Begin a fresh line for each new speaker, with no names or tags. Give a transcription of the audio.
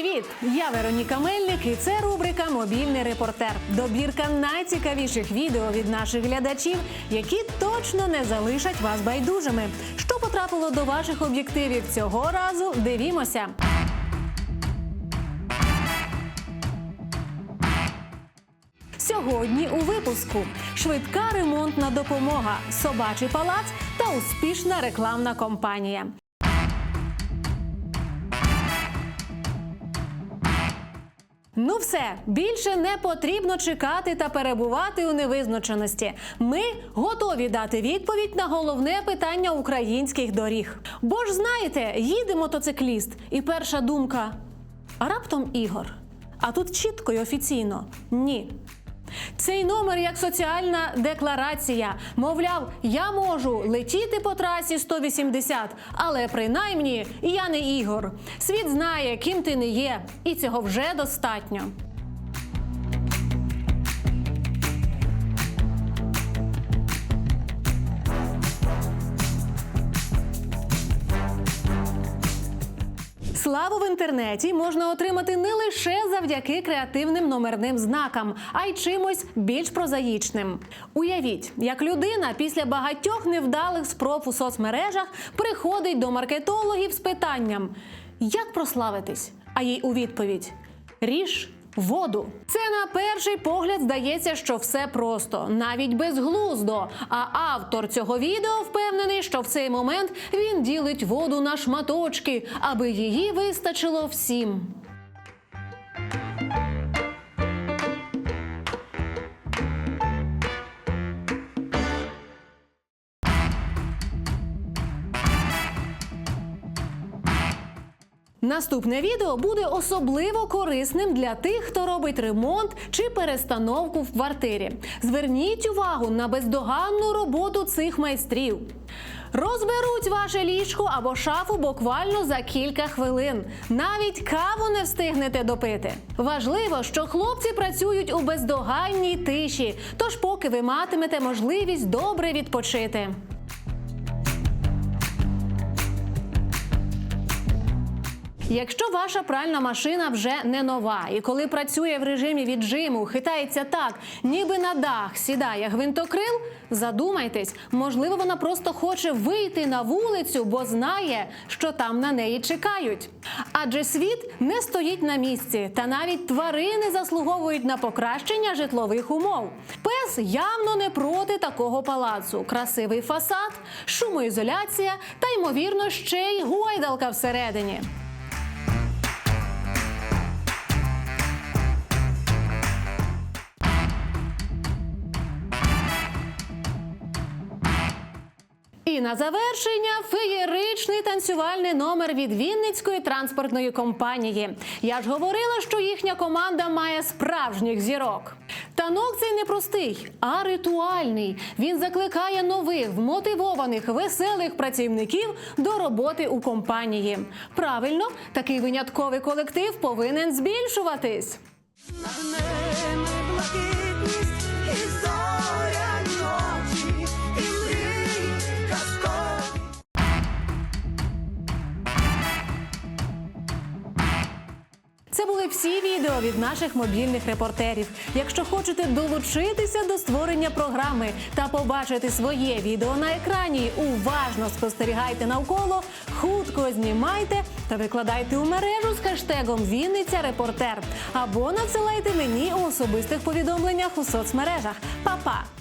Привіт! Я Вероніка Мельник, і це рубрика Мобільний репортер. Добірка найцікавіших відео від наших глядачів, які точно не залишать вас байдужими. Що потрапило до ваших об'єктивів цього разу? Дивімося. Сьогодні у випуску швидка ремонтна допомога, собачий палац та успішна рекламна кампанія. Ну все більше не потрібно чекати та перебувати у невизначеності. Ми готові дати відповідь на головне питання українських доріг. Бо ж знаєте, їде мотоцикліст, і перша думка: а раптом Ігор. А тут чітко й офіційно ні. Цей номер як соціальна декларація. Мовляв, я можу летіти по трасі 180, але принаймні я не Ігор. Світ знає, ким ти не є, і цього вже достатньо. Славу в інтернеті можна отримати не лише завдяки креативним номерним знакам, а й чимось більш прозаїчним. Уявіть, як людина після багатьох невдалих спроб у соцмережах приходить до маркетологів з питанням: як прославитись? А їй у відповідь: ріж воду. Це на перший погляд здається, що все просто, навіть безглуздо. А автор цього відео впевнений, що в цей момент він ділить воду на шматочки, аби її вистачило всім. Наступне відео буде особливо корисним для тих, хто робить ремонт чи перестановку в квартирі. Зверніть увагу на бездоганну роботу цих майстрів. Розберуть ваше ліжко або шафу буквально за кілька хвилин. Навіть каву не встигнете допити. Важливо, що хлопці працюють у бездоганній тиші, тож поки ви матимете можливість добре відпочити. Якщо ваша пральна машина вже не нова, і коли працює в режимі віджиму, хитається так, ніби на дах сідає гвинтокрил, задумайтесь, можливо, вона просто хоче вийти на вулицю, бо знає, що там на неї чекають. Адже світ не стоїть на місці, та навіть тварини заслуговують на покращення житлових умов. Пес явно не проти такого палацу, красивий фасад, шумоізоляція та ймовірно ще й гойдалка всередині. На завершення феєричний танцювальний номер від Вінницької транспортної компанії. Я ж говорила, що їхня команда має справжніх зірок. Танок цей не простий, а ритуальний. Він закликає нових, вмотивованих, веселих працівників до роботи у компанії. Правильно, такий винятковий колектив повинен збільшуватись. Це були всі відео від наших мобільних репортерів. Якщо хочете долучитися до створення програми та побачити своє відео на екрані, уважно спостерігайте навколо, хутко знімайте та викладайте у мережу з хештегом Вінниця Репортер або надсилайте мені у особистих повідомленнях у соцмережах. Па-па!